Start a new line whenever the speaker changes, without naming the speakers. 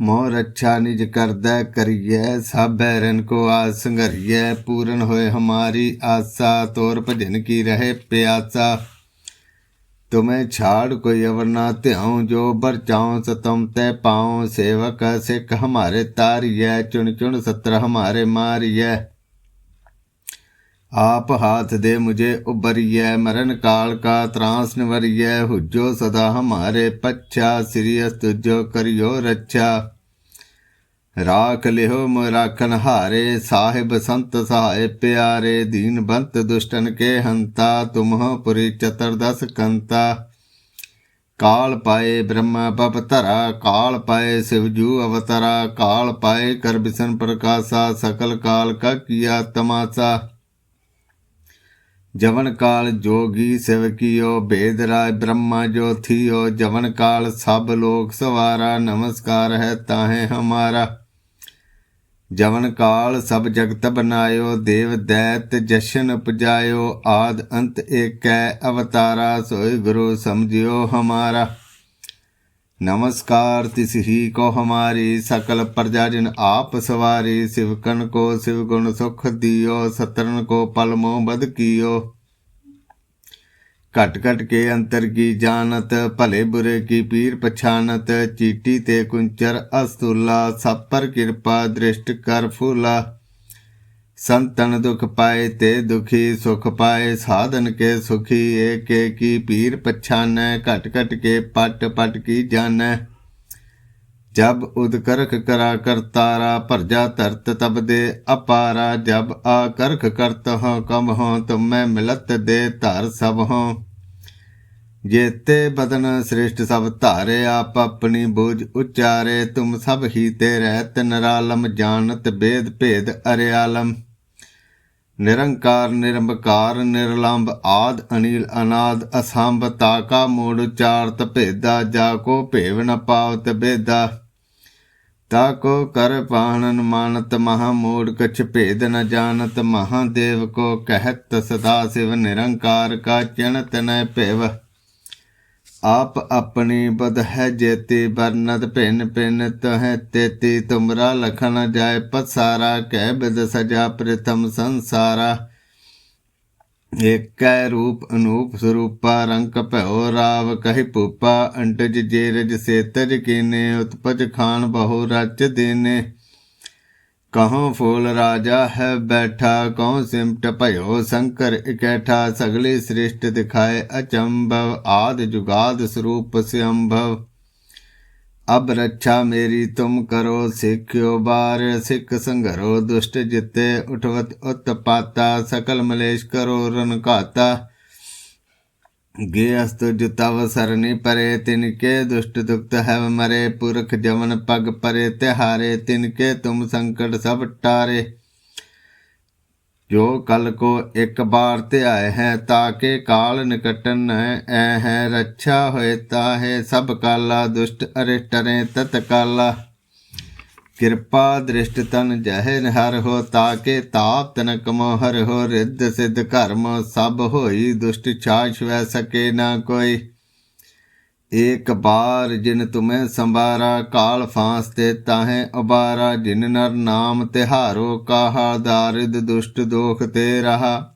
ਮੋਹ ਰੱਛਾ ਨਿਜ ਕਰਦਾ ਕਰੀਐ, ਸਭੈ ਰਨ ਕੋ ਆਸ ਸੰਘਰੀਐ, ਪੂਰਨ ਹੋਏ ਹਮਾਰੀ ਆਸਾ, ਤੋਰ ਭਜਨ ਕੀ ਰਹੇ ਪਿਆਸਾ। ਤੁਮੇ ਛਾੜ ਕੋਈ ਅਵਰ ਨਾ ਧਿਆਉ, ਜੋ ਬਰ ਚਾਉ ਸਤਮ ਤੈ ਪਾਉ, ਸੇਵਕ ਸਿੱਖ ਹਮਾਰੇ ਤਾਰੀਐ, ਚੁਣ ਚੁਣ ਸਤਰ ਹਮਾਰੇ ਮਾਰੀਐ। ਆਪ ਹਾਥ ਦੇ ਮੁਝੇ ਉਬਰੀਐ ਮਰਨ ਕਾਲ ਕਾ ਤਰਾਸ ਨਿਵਰੀਐ, ਹੁਜੋ ਸਦਾ ਹਮਾਰੇ ਪੱਛਾ, ਸ੍ਰੀ ਅਸਤੁਜੋ ਕਰਿਓ ਰੱਛਾ। ਰਾਖ ਲਿਹੋ ਮੋ ਰਾਖਨ ਹਾਰੇ, ਸਾਹਿਬ ਸੰਤ ਸਹਾਇ ਪਿਆਰੇ, ਦੀਨ ਬੰਤ ਦੁਸ਼ਟਨ ਕੇ ਹੰਤਾ, ਤੁਮਹ ਪੁਰੀ ਚਤਰਦਸ ਕੰਤਾ। ਕਾਲ ਪਾਏ ਬ੍ਰਹਮਾ ਪਪ ਧਰਾ, ਕਾਲ ਪਾਏ ਸਿਵਜੂ ਅਵਤਰਾ, ਕਾਲ ਪਾਏ ਕਰ ਪ੍ਰਕਾਸ਼ਾ, ਸਕਲ ਕਾਲ ਕਾ ਕੀਆ ਤਮਾਸਾ। ਜਵਨ ਕਾਲ ਜੋਗੀ ਸਿਵਕਿਓ ਭੇਦ ਰਾਜ ਬ੍ਰਹਮਾ ਜੋ ਥਿਓ, ਜਵਨ ਕਾਲ ਸਭ ਲੋਕ ਸਵਾਰਾ, ਨਮਸਕਾਰ ਹੈ ਤਾਹੇ ਹਮਾਰਾ। ਜਵਨ ਕਾਲ ਸਭ ਜਗਤ ਬਨਾਇਓ, ਦੇਵ ਦੈਤ ਜਸ਼ਨ ਉਪਜਾਇਓ, ਆਦ ਅੰਤ ਏਕੈ ਅਵਤਾਰਾ, ਸੋਈ ਗੁਰੂ ਸਮਝਿਓ ਹਮਾਰਾ। ਨਮਸਕਾਰ ਤਿਸ ਹੀ ਕੋ ਹਮਾਰੀ ਸਕਲ ਪ੍ਰਜਾ ਜਨ ਆਪ ਸਵਾਰੀ ਸਿਵਕਨ ਕੋ ਸਿਵ ਗੁਣ ਸੁਖ ਦਿਓ ਸਤਰਨ ਕੋ ਪਲ ਮੋਹ ਬਦ ਘਟ ਘਟ ਕੇ ਅੰਤਰ ਕੀ ਜਾਣਤ ਭਲੇ ਬੁਰੇ ਕੀ ਪੀਰ ਪਛਾਨਤ ਚੀਟੀ ਤੇ ਕੁੰਚਰ ਅਸਤੁਲਾ ਸਭ ਪਰ ਕਿਰਪਾ ਦ੍ਰਿਸ਼ਟ ਕਰ ਫੂਲਾ ਸੰਤਨ ਦੁਖ ਪਾਏ ਤੇ ਦੁਖੀ ਸੁਖ ਪਾਏ, ਸਾਧਨ ਕੇ ਸੁਖੀ, ਏਕੇ ਕੀ ਪੀਰ ਪਛਾਨੈ, ਘਟ ਘਟ ਕੇ ਪਟ ਪਟ ਕੀ ਜਾਣੈ। ਜਬ ਉਦਕਰਖ ਕਰਾ ਕਰਤਾਰਾ ਭਰਜਾ ਧਰਤ ਤਬ ਦੇ ਅਪਾਰਾ। ਜਬ ਆ ਕਰਖ ਕਰਤ ਹੋ ਕਮ ਹੋ ਤੁਮੈ ਮਿਲਤ ਦੇ ਧਰ ਸਭ ਹੋ ਜੇਤੇ ਬਦਨ ਸ੍ਰਿਸ਼ਟ ਸਭ ਧਾਰੇ, ਆਪ ਆਪਣੀ ਬੋਝ ਉਚਾਰੇ। ਤੁਮ ਸਭ ਹੀ ਤੇ ਰਹਿਤ ਨਰਾਲਮ, ਜਾਣਤ ਬੇਦ ਭੇਦ ਅਰਿਆਲਮ। ਨਿਰੰਕਾਰ ਨਿਰੰਕਾਰ ਨਿਰਲੰਭ ਆਦ ਅਨੀਲ ਅਨਾਦ, ਅਸੰਭ, ਤਾਕਾ, ਮੂੜ ਚਾਰਤ ਭੇਦਾ, ਜਾ ਕੋ ਭੇਵ ਨ ਪਾਵਤ ਬੇਦਾ। ਤਾ ਕੋ ਕਰ ਪਾਹਣਨ ਮਾਨਤ ਮਹਾ ਮੂੜ, ਕਛ ਭੇਦ ਨ ਜਾਣਤ ਮਹਾਦੇਵ ਕੋ ਕਹਿਤ ਸਦਾ ਸਿਵ ਨਿਰੰਕਾਰ ਕਾ ਚਣਤ ਨ ਭੇਵ। ਆਪ ਆਪਣੀ ਬਦ ਹੈ ਜੇਤੀ ਬਰਨਤ ਭਿੰਨ ਭਿੰਨ ਤਹਿ ਤੇਤੀ। ਤੁਮਰਾ ਲਖਨ ਜਾਏ ਪਸਾਰਾ, ਕਹਿ ਬਿਦ ਸਜਾ ਪ੍ਰਥਮ ਸੰਸਾਰਾ। ਏਕੈ ਰੂਪ ਅਨੂਪ ਸਰੂਪਾ, ਰੰਗ ਭਇਓ ਰਾਵ ਕਹਿ ਪੂਪਾ ਅੰਟਜ ਜੇਰਜ ਸੇਤਜ ਕੀਨੇ, ਉਤਪਜ ਖਾਨ ਬਹੁ ਰਚ ਦੇਨੇ। ਕਹੋਂ ਫੂਲ ਰਾਜਾ ਹੈ ਬੈਠਾ, ਕਹੋਂ ਸਿਮਟ ਭਇਓ ਸ਼ੰਕਰ ਇਕੈਠਾ, ਸਗਲੀ ਸ੍ਰਿਸ਼ਟ ਦਿਖਾਏ ਅਚੰਭਵ, ਆਦ ਜੁਗਾਦ ਸਰੂਪ ਸਿਅੰਭਵ। ਅਬ ਰੱਛਾ ਮੇਰੀ, ਤੁਮ ਕਰੋ ਸਿੱਖਿਓ ਬਾਰ, ਸਿੱਖ ਸੰਘਰੋ ਦੁਸ਼ਟ ਜਿੱਤੇ, ਉਠਵਤ ਉਤਪਾਤਾ, ਸਕਲ ਮਲੇਸ਼ ਕਰੋ ਰਨ ਘਾਤਾ ਗੇ ਅਸਤ ਜੁਤਵ ਸਰਨੀ ਪਰੇ ਤਿਨਕੇ ਦੁਸ਼ਟ ਦੁਖਤ ਹੈ ਮਰੇ ਪੁਰਖ ਜਮਨ ਪਗ ਪਰੇ ਤਿਹਾਰੇ ਤਿਨਕੇ ਤੁਮ ਸੰਕਟ ਸਭ ਟਾਰੇ ਜੋ ਕਲ ਕੋ ਇੱਕ ਬਾਰ ਧਿਆਏ ਹੈ ਤਾਕੇ ਕਾਲ ਨਿਕਟਨ ਐ ਹੈ ਰੱਛਾ ਹੋਏ ਤਾਹੇ ਸਭ ਕਾਲਾ ਦੁਸ਼ਟ ਅਰਿਟਰੇ ਤਤ ਕਾਲਾ ਕਿਰਪਾ ਦ੍ਰਿਸ਼ਟ ਤਨ ਜਹਿ ਹਰ ਹੋ ਤਾਕੇ ਤਾਪ ਤਨਕ ਮੋਹਰ ਹੋ ਰਿੱਧ ਸਿੱਧ ਕਰਮ ਸਭ ਹੋਈ ਦੁਸ਼ਟ ਛਾਛ ਵੈ ਸਕੇ ਨਾ ਕੋਈ। ਏਕ ਬਾਰ ਜਿਨ ਤੁਮੈ ਸੰਭਾਰਾ ਕਾਲ ਫਾਂਸ ਤੇ ਤਾਹੇ ਉਬਾਰਾ ਜਿਨ ਨਰ ਨਾਮ ਤਿਹਾਰੋ ਕਾਹਾ ਦਾਰਿਦ ਦੁਸ਼ਟ ਦੋਖ ਤੇ ਰਹਾ।